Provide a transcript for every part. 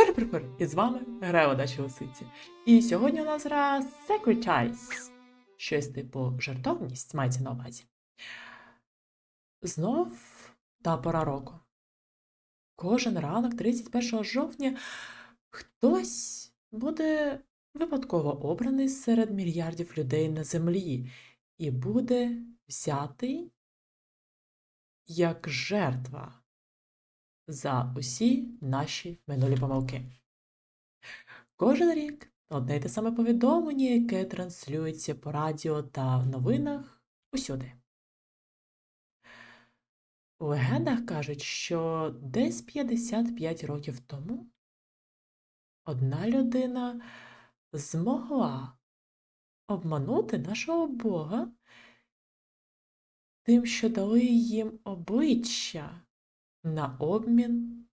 Пер-пер-пер! І з вами гра удачі лисиці. І сьогодні у нас гра Secretize. Щось типу жартовність мається на увазі. Знов та пора року. Кожен ранок, 31 жовтня, хтось буде випадково обраний серед мільярдів людей на землі і буде взятий як жертва за усі наші минулі помилки. Кожен рік одне й те саме повідомлення, яке транслюється по радіо та в новинах усюди. У легендах кажуть, що десь 55 років тому одна людина змогла обманути нашого Бога тим, що дали їм обличчя на обмін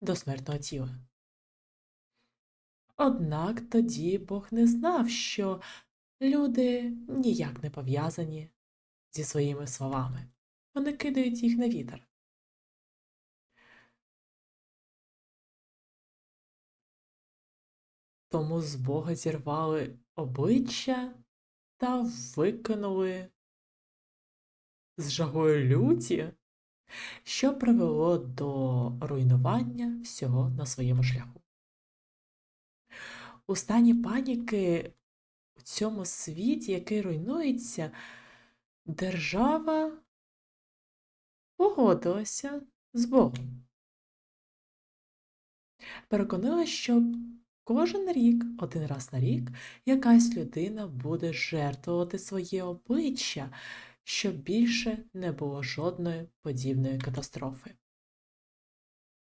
до смертного тіла. Однак тоді Бог не знав, що люди ніяк не пов'язані зі своїми словами. Вони кидають їх на вітер. Тому з Бога зірвали обличчя та викинули з жагою люті що привело до руйнування всього на своєму шляху. У стані паніки у цьому світі, який руйнується, держава погодилася з Богом. Переконала, що кожен рік, один раз на рік, якась людина буде жертвувати своє обличчя щоб більше не було жодної подібної катастрофи.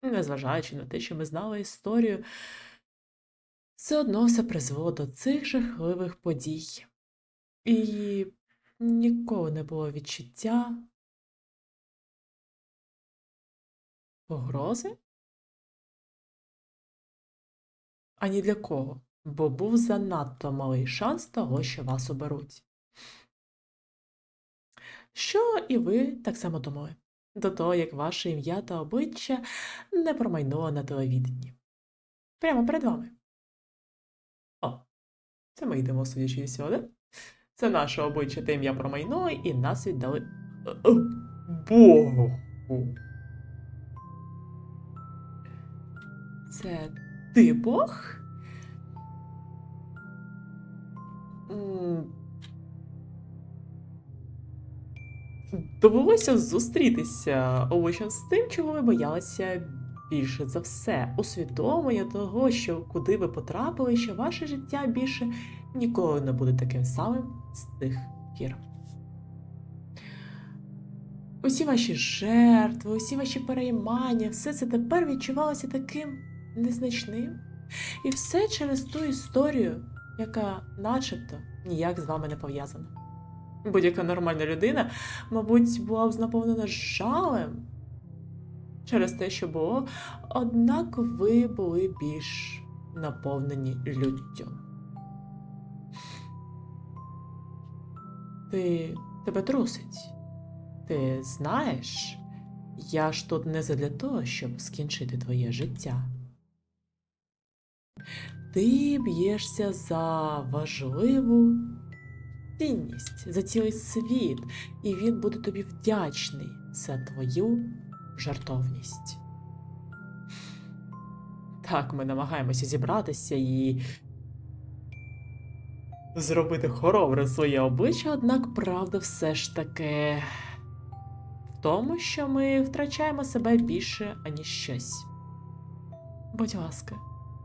Незважаючи на те, що ми знали історію, все одно все призвело до цих жахливих подій. І ніколи не було відчуття погрози? Ані для кого, бо був занадто малий шанс того, що вас оберуть. Що і ви так само думали, до того, як ваше ім'я та обличчя не промайнуло на телевіденні. Прямо перед вами. О, це ми йдемо судячи сюди. Це наше обличчя та ім'я промайнуло, і нас віддали е, Богу. Це ти Бог? Довелося зустрітися овочем з тим, чого ви боялися більше за все, усвідомлення того, що куди ви потрапили, що ваше життя більше ніколи не буде таким самим з тих пір. Усі ваші жертви, усі ваші переймання, все це тепер відчувалося таким незначним. І все через ту історію, яка начебто ніяк з вами не пов'язана. Будь-яка нормальна людина, мабуть, була б наповнена жалем через те, що було, однак ви були більш наповнені люттю. Ти тебе трусить. Ти знаєш, я ж тут не задля того, щоб скінчити твоє життя. Ти б'єшся за важливу цінність за цілий світ, і він буде тобі вдячний за твою жартовність. Так, ми намагаємося зібратися і зробити хоробре своє обличчя, однак правда все ж таки в тому, що ми втрачаємо себе більше, аніж щось. Будь ласка,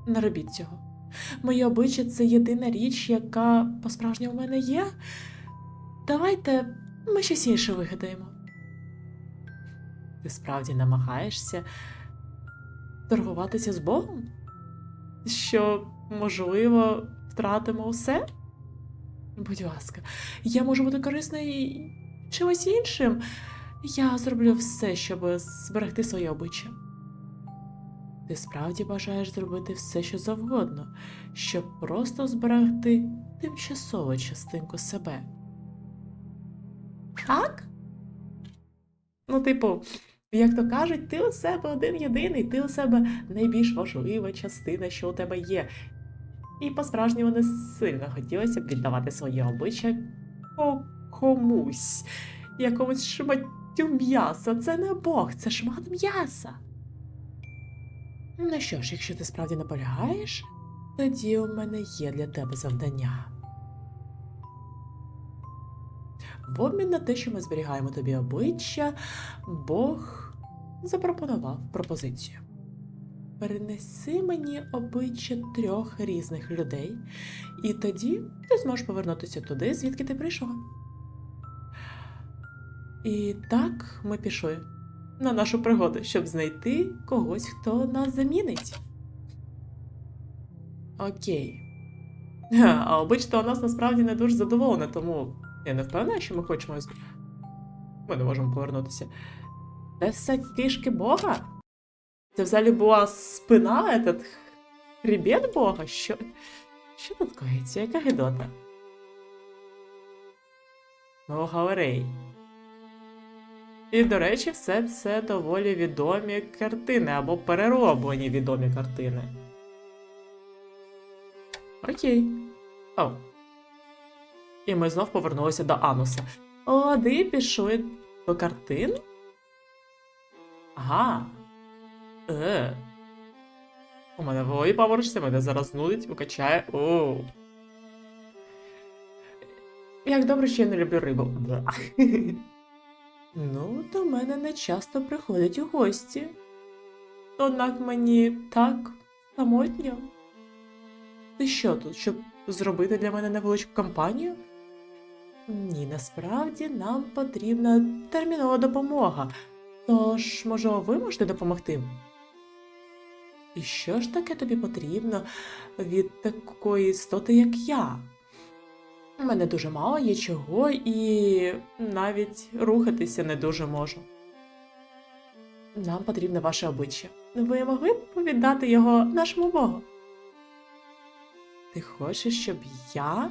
не робіть цього. Моє обличчя це єдина річ, яка по-справжньому в мене є. Давайте ми щось інше вигадаємо. Ти справді намагаєшся торгуватися з Богом? Що, можливо, втратимо все? Будь ласка, я можу бути корисною чимось іншим. Я зроблю все, щоб зберегти своє обличчя. Ти справді бажаєш зробити все, що завгодно, щоб просто зберегти тимчасову частинку себе. Так? Ну, типу, Як то кажуть, ти у себе один єдиний, ти у себе найбільш важлива частина, що у тебе є. І по-справжньому не сильно хотілося б віддавати своє обличчя комусь, якомусь шматтю м'яса. Це не Бог, це шмат м'яса. Ну що ж, якщо ти справді наполягаєш, тоді у мене є для тебе завдання. В обмін на те, що ми зберігаємо тобі обличчя, Бог запропонував пропозицію. Перенеси мені обличчя трьох різних людей, і тоді ти зможеш повернутися туди, звідки ти прийшов. І так ми пішли на нашу пригоду, щоб знайти когось, хто нас замінить. Окей. А обличчя у нас насправді не дуже задоволене, тому я не впевнена, що ми хочемо. Ми не можемо повернутися. Це все кишки Бога? Це взагалі була спина, этот хребет Бога? Що, що тут коїться? Яка гидота? Ну, говори. І, до речі, все це доволі відомі картини або перероблені відомі картини. Окей. О. І ми знов повернулися до Ануса. Лади пішли до картин? Ага. Е. У мене в голові поворочиться, мене зараз нудить, укачає. Оу. Як добре, що я не люблю рибу. Ну, до мене не часто приходять у гості. Однак мені так самотньо. Ти що тут, щоб зробити для мене невеличку кампанію? Ні, насправді нам потрібна термінова допомога. Тож, може, ви можете допомогти? І що ж таке тобі потрібно від такої істоти, як я? У мене дуже мало є чого, і навіть рухатися не дуже можу. Нам потрібне ваше обличчя. Ви могли б віддати його нашому Богу? Ти хочеш, щоб я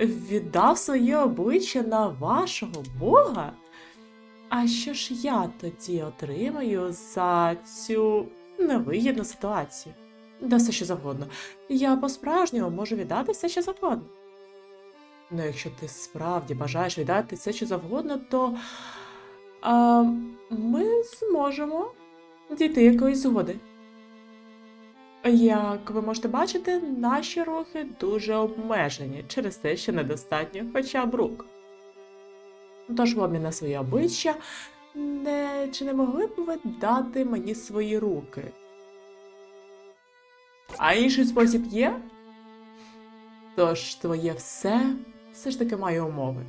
віддав своє обличчя на вашого Бога? А що ж я тоді отримаю за цю невигідну ситуацію? Да все що завгодно. Я по-справжньому можу віддати все, що завгодно. Ну, якщо ти справді бажаєш віддати все, що завгодно, то а, ми зможемо дійти якоїсь згоди. Як ви можете бачити, наші рухи дуже обмежені через те, що недостатньо хоча б рук. Тож в обмін на своє обличчя, не, чи не могли б ви дати мені свої руки? А інший спосіб є? Тож твоє все все ж таки має умови.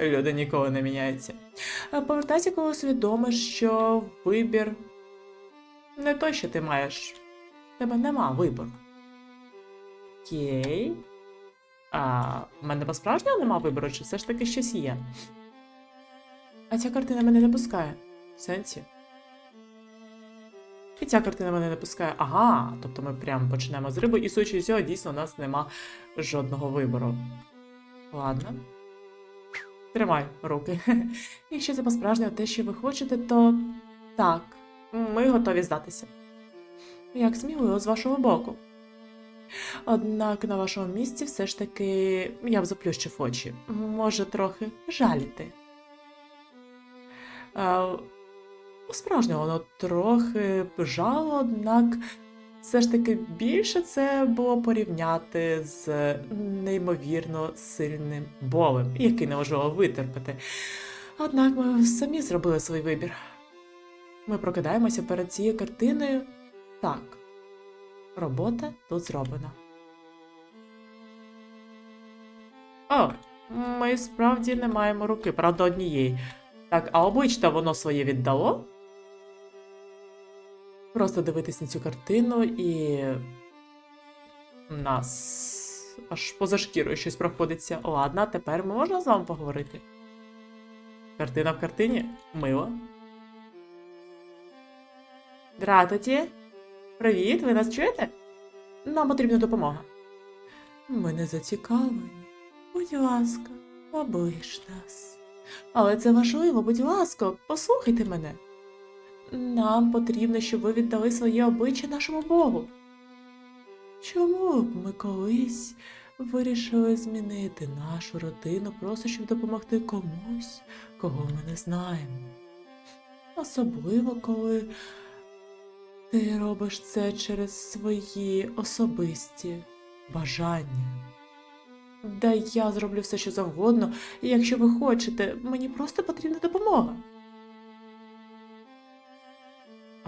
Люди ніколи не міняються. Е, Повертайся, коли усвідомиш, що вибір не той, що ти маєш. Тебе нема вибору. Окей. А в мене по-справжньому нема вибору, чи все ж таки щось є? А ця картина мене не пускає. В сенсі. І ця картина мене не пускає. Ага, тобто ми прямо почнемо з риби, і з цього, дійсно, у нас нема жодного вибору. Ладно. Тримай руки. Якщо це по-справжньому те, що ви хочете, то так, ми готові здатися. Як сміливо з вашого боку. Однак на вашому місці все ж таки я б заплющив очі. Може, трохи жаліти. Е, Справжнього воно трохи жало, однак все ж таки більше це було порівняти з неймовірно сильним болем, який неможливо витерпіти. Однак ми самі зробили свій вибір. Ми прокидаємося перед цією картиною. Так, робота тут зроблена. О, ми справді не маємо руки, правда, однієї. Так, а обличчя воно своє віддало? Просто дивитись на цю картину і. Нас аж поза шкірою щось проходиться. Ладно, тепер ми можемо з вами поговорити. Картина в картині? Мило. Дратоті. Привіт, ви нас чуєте? Нам потрібна допомога. Ми не зацікавлені. Будь ласка, облиш нас. Але це важливо, будь ласка, послухайте мене. Нам потрібно, щоб ви віддали своє обличчя нашому Богу. Чому б ми колись вирішили змінити нашу родину просто щоб допомогти комусь, кого ми не знаємо? Особливо, коли ти робиш це через свої особисті бажання. Да я зроблю все, що завгодно, і якщо ви хочете, мені просто потрібна допомога.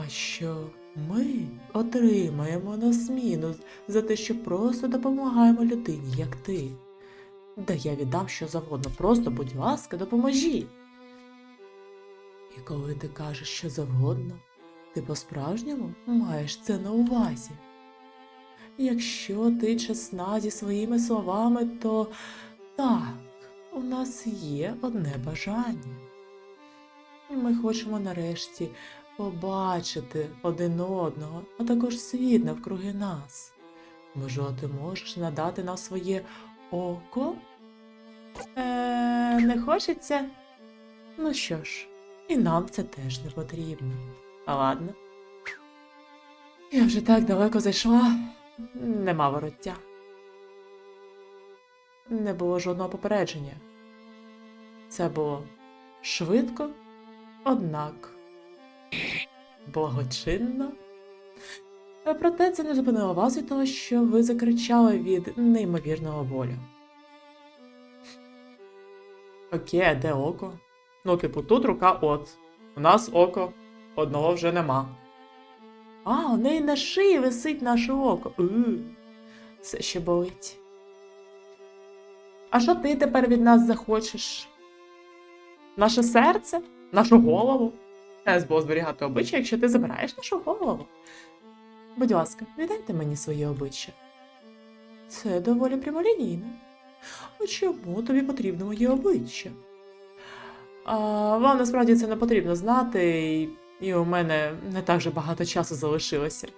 А що ми отримаємо на зміну за те, що просто допомагаємо людині, як ти? Да я віддам що завгодно, просто, будь ласка, допоможіть. І коли ти кажеш що завгодно, ти по-справжньому маєш це на увазі. Якщо ти чесна зі своїми словами, то так, у нас є одне бажання. Ми хочемо нарешті побачити один одного, а також світ навкруги нас. Може, ти можеш надати нам своє око? Е, не хочеться? Ну що ж, і нам це теж не потрібно. А ладно. Я вже так далеко зайшла, нема вороття. Не було жодного попередження. Це було швидко, однак благочинно. Проте це не зупинило вас від того, що ви закричали від неймовірного болю. Окей, а де око? Ну, типу, тут рука от. У нас око одного вже нема. А, у неї на шиї висить наше око. У, Все ще болить. А що ти тепер від нас захочеш? Наше серце? Нашу голову? Було зберігати обличчя, якщо ти забираєш нашу голову. Будь ласка, віддайте мені своє обличчя. Це доволі прямолінійно. А чому тобі потрібно моє обличчя? А, вам насправді це не потрібно знати, і, і у мене не так же багато часу залишилося.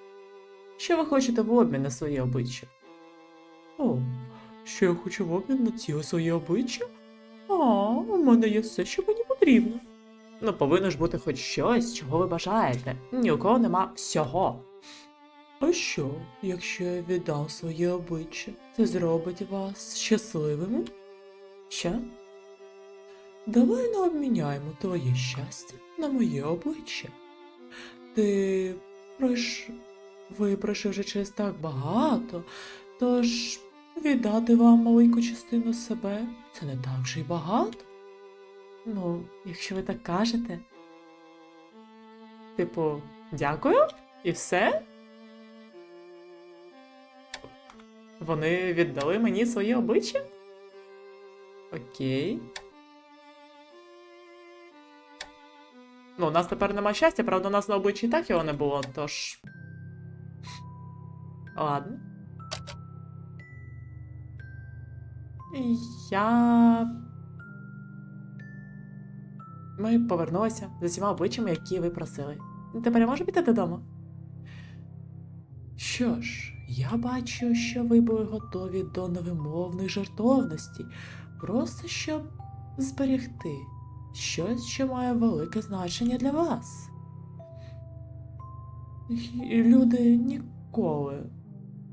Що ви хочете в обмін на своє обличчя? О, що я хочу в обмін на ціле своє обличчя? А, у мене є все, що мені потрібно. Ну, повинно ж бути хоч щось, чого ви бажаєте. Ні у кого нема всього. А що, якщо я віддам своє обличчя, це зробить вас щасливими? Що? Давай не обміняємо твоє щастя на моє обличчя. Ти пройш... ви пройшли вже через так багато, тож віддати вам маленьку частину себе це не так вже й багато. Ну, якщо ви так кажете. Типу, дякую і все. Вони віддали мені своє обличчя? Окей. Ну, у нас тепер нема щастя, правда, у нас на обличчі і так його не було, тож. Ладно. Я. Ми повернулися з усіма обличчями, які ви просили. Тепер я можу піти додому? Що ж, я бачу, що ви були готові до невимовної жартовності, просто щоб зберегти щось, що має велике значення для вас. Люди ніколи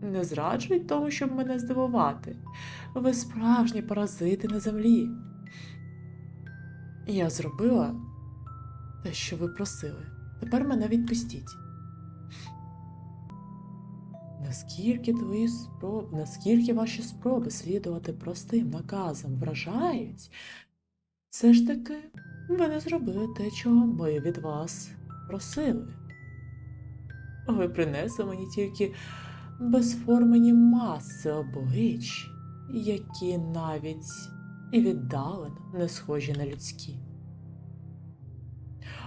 не зраджують тому, щоб мене здивувати. Ви справжні паразити на землі. Я зробила те, що ви просили. Тепер мене відпустіть. Наскільки твої спроби, наскільки ваші спроби слідувати простим наказам вражають, все ж таки ви не зробили те, чого ми від вас просили. Ви принесли мені тільки безформені маси облич, які навіть і віддалено не схожі на людські.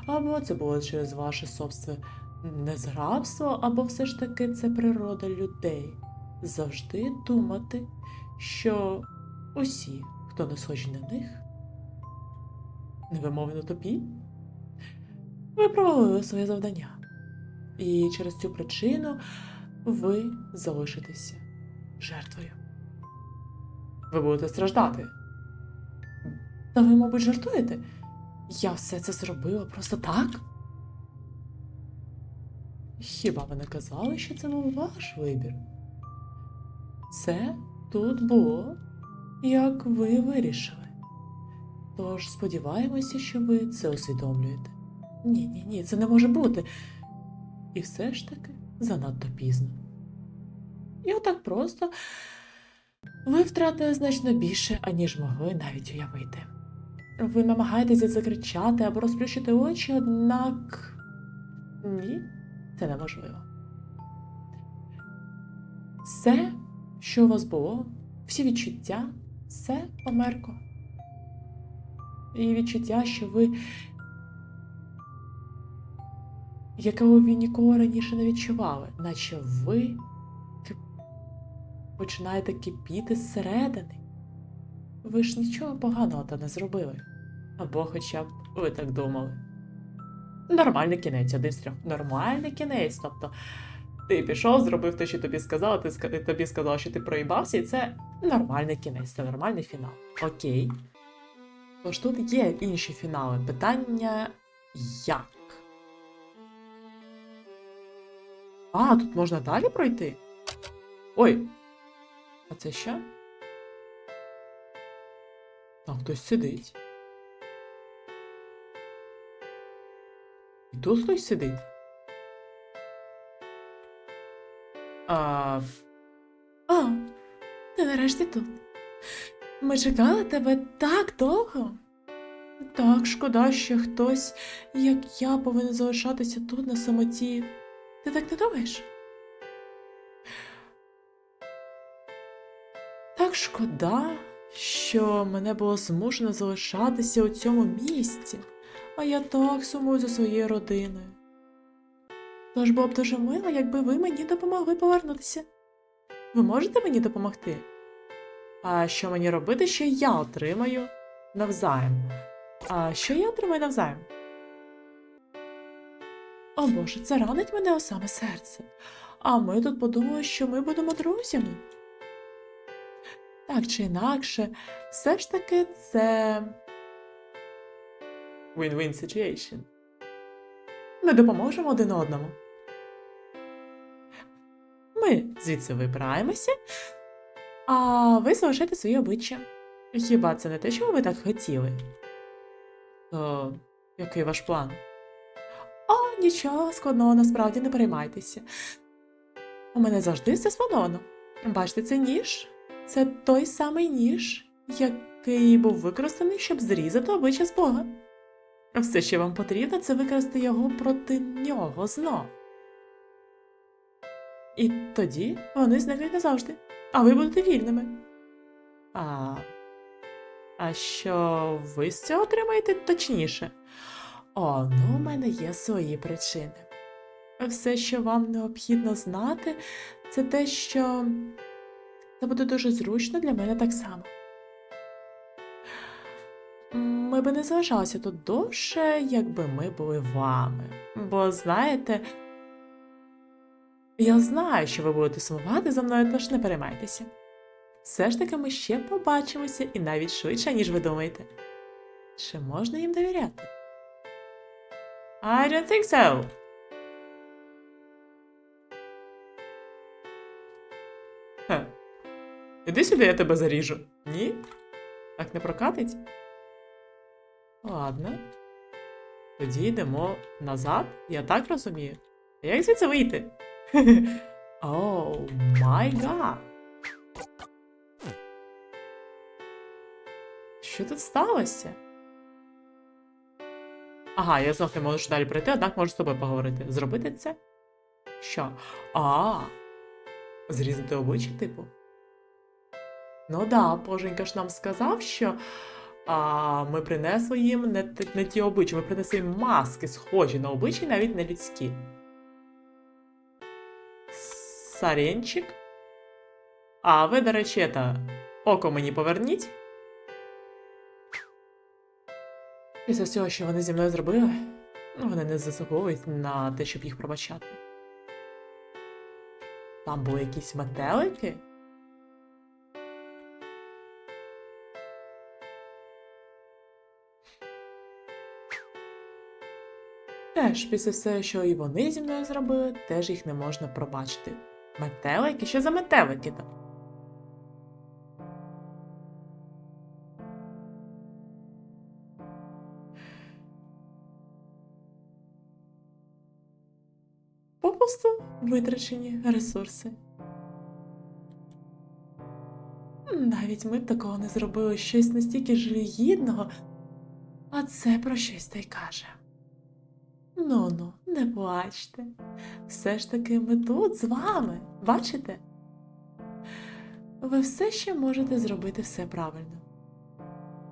Або це було через ваше собственне незграбство, або все ж таки це природа людей завжди думати, що усі, хто не схожі на них, невимовно тобі, ви провалили своє завдання. І через цю причину ви залишитеся жертвою. Ви будете страждати. Та ви, мабуть, жартуєте? Я все це зробила просто так? Хіба ви не казали, що це був ваш вибір? Це тут було, як ви вирішили. Тож сподіваємося, що ви це усвідомлюєте. Ні, ні, ні, це не може бути. І все ж таки занадто пізно. І отак просто ви втратили значно більше, аніж могли навіть уявити. Ви намагаєтеся закричати або розплющити очі, однак ні, це неможливо. Все, що у вас було, всі відчуття, все померкло. І відчуття, що ви, якого ви ніколи раніше не відчували, наче ви починаєте кипіти зсередини. Ви ж нічого поганого та не зробили. Або хоча б ви так думали. Нормальний кінець, один з трьох. Нормальний кінець. Тобто, ти пішов, зробив те, що тобі сказали, ти тобі сказав, що ти проїбався, і це нормальний кінець, це нормальний фінал. Окей. Тож тут є інші фінали. Питання як? А, тут можна далі пройти? Ой. А це що? Там хтось сидить. І тут хтось сидить. А... А, ти нарешті тут. Ми чекали тебе так довго. Так, шкода, що хтось, як я, повинен залишатися тут на самоті. Ти так не думаєш? Так шкода, що мене було змушено залишатися у цьому місці, а я так сумую за своєю родиною. Тож було б дуже мило, якби ви мені допомогли повернутися. Ви можете мені допомогти? А що мені робити, що я отримаю навзаєм? А що я отримаю навзаєм? О Боже, це ранить мене у саме серце. А ми тут подумали, що ми будемо друзями. Так чи інакше, все ж таки це. Win-win situation. Ми допоможемо один одному. Ми звідси вибираємося, а ви залишаєте свої обличчя. Хіба це не те, що ви так хотіли? То який ваш план? О, нічого складного, насправді не переймайтеся. У мене завжди все сплановано. Бачите, це ніж? Це той самий ніж, який був використаний, щоб зрізати обличчя з Бога. Все, що вам потрібно, це використати його проти нього знов. І тоді вони зникнуть назавжди, а ви будете вільними. А, а що ви з цього отримаєте точніше? О, ну, у мене є свої причини. Все, що вам необхідно знати, це те, що це буде дуже зручно для мене так само. Ми би не залишалися тут довше, якби ми були вами. Бо знаєте, я знаю, що ви будете сумувати за мною, тож не переймайтеся. Все ж таки ми ще побачимося і навіть швидше, ніж ви думаєте. Чи можна їм довіряти? I don't think so. Іди сюди, я тебе заріжу. Ні? Так не прокатить? Ладно. Тоді йдемо назад, я так розумію. А як звідси вийти? Оу, май гад. Що тут сталося? Ага, я знов не можу далі пройти, однак можу з тобою поговорити. Зробити це? Що? А, зрізати обличчя, типу? Ну да, Боженька ж нам сказав, що а, ми принесли їм не, не ті обличчя, ми принесли їм маски, схожі на обличчя, навіть не людські. Саренчик. А ви, до речі, это, око мені поверніть. Після всього, що вони зі мною зробили, ну, вони не заслуговують на те, щоб їх пробачати. Там були якісь метелики. Теж після все, що і вони зі мною зробили, теж їх не можна пробачити. Метелики? Що за метелики там? Попусту витрачені ресурси. Навіть ми б такого не зробили щось настільки жалюгідного, а це про щось та й каже. Ну ну, не плачте. Все ж таки ми тут з вами, бачите? Ви все ще можете зробити все правильно.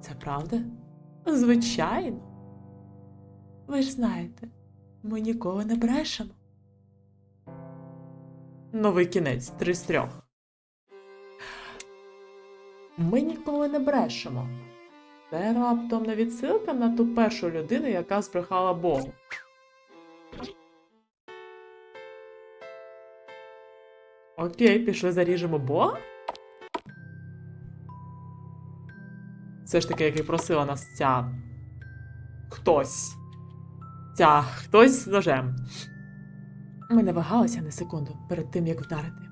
Це правда? Звичайно. Ви ж знаєте, ми ніколи не брешемо. Новий кінець три з трьох. Ми ніколи не брешемо. Це раптом не відсилка на ту першу людину, яка збрехала Богу. Окей, пішли заріжемо Бога? Все ж таки, як і просила нас ця. Хтось. Ця хтось з ножем. Ми не вагалися на секунду перед тим, як вдарити.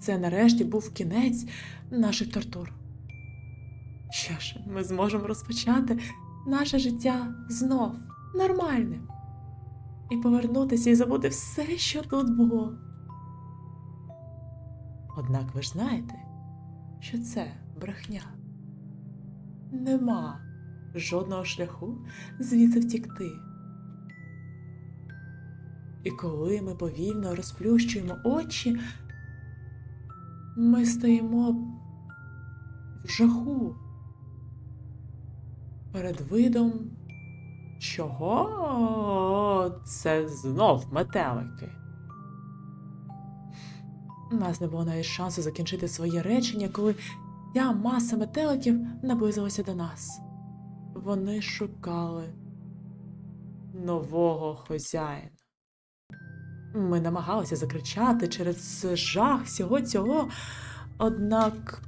Це нарешті був кінець наших тортур. Що ж, ми зможемо розпочати наше життя знов нормальним і повернутися і забути все, що тут було. Однак ви ж знаєте, що це брехня. Нема жодного шляху звідси втікти. І коли ми повільно розплющуємо очі, ми стоїмо в жаху перед видом чого це знов метелики. У нас не було навіть шансу закінчити своє речення, коли ця маса метеликів наблизилася до нас. Вони шукали нового хазяїна. Ми намагалися закричати через жах всього цього, однак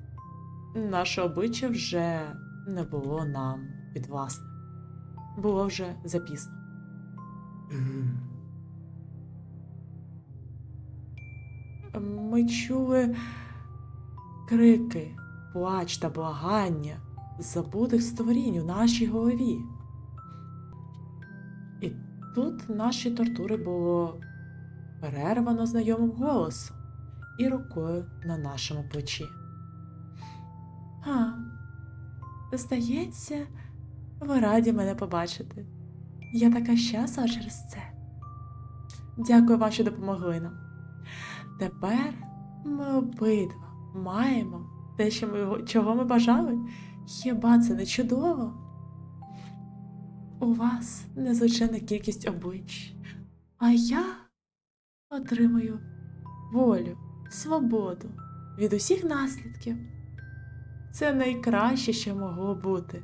наше обличчя вже не було нам підвласне. Було вже запізно. Ми чули крики, плач та благання забутих створінь у нашій голові. І тут наші тортури було перервано знайомим голосом і рукою на нашому плечі. А, здається, ви раді мене побачити. Я така щаслива через це. Дякую вам, що допомогли нам. Тепер ми обидва маємо те, що ми, чого ми бажали. Хіба це не чудово? У вас незвичайна кількість облич, а я отримую волю, свободу від усіх наслідків. Це найкраще, що могло бути.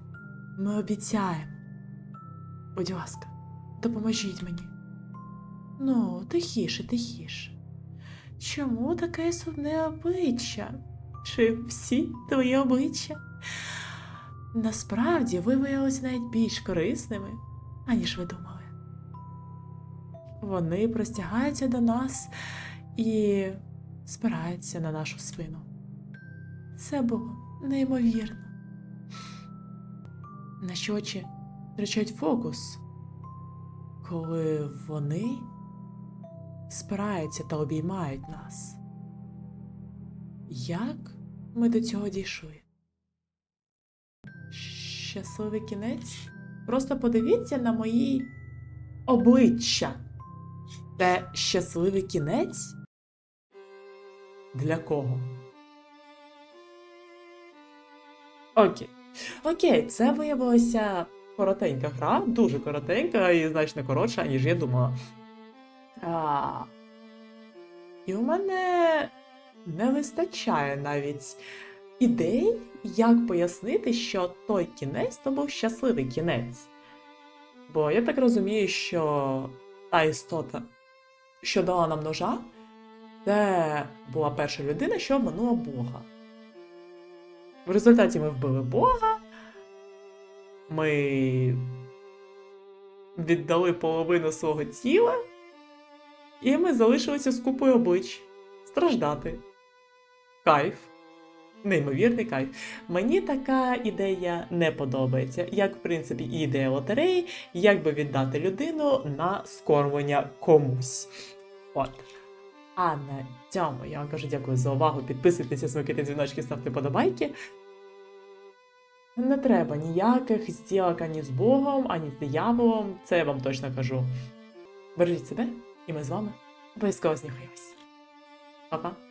Ми обіцяємо. Будь ласка, допоможіть мені. Ну, тихіше, тихіше. Чому таке сумне обличчя? Чи всі твої обличчя? Насправді ви виявилися навіть більш корисними, аніж ви думали. Вони простягаються до нас і спираються на нашу спину. Це було неймовірно. Наші очі втрачають фокус, коли вони спираються та обіймають нас. Як ми до цього дійшли? Щасливий кінець? Просто подивіться на мої обличчя. Це щасливий кінець? Для кого? Окей. Окей, це виявилася коротенька гра, дуже коротенька і значно коротша, ніж я думала. А... І у мене не вистачає навіть ідей, як пояснити, що той кінець то був щасливий кінець. Бо я так розумію, що та істота, що дала нам ножа, це була перша людина, що обманула Бога. В результаті ми вбили Бога. Ми віддали половину свого тіла, і ми залишилися з купою облич. Страждати. Кайф. Неймовірний кайф. Мені така ідея не подобається, як в принципі і ідея лотереї, як би віддати людину на скормлення комусь. От. А на цьому я вам кажу дякую за увагу. Підписуйтеся, смикайте дзвіночки, ставте подобайки. Не треба ніяких зділок ані з Богом, ані з дияволом. Це я вам точно кажу. Бережіть себе, і ми з вами обов'язково знюхаємось. Па-па!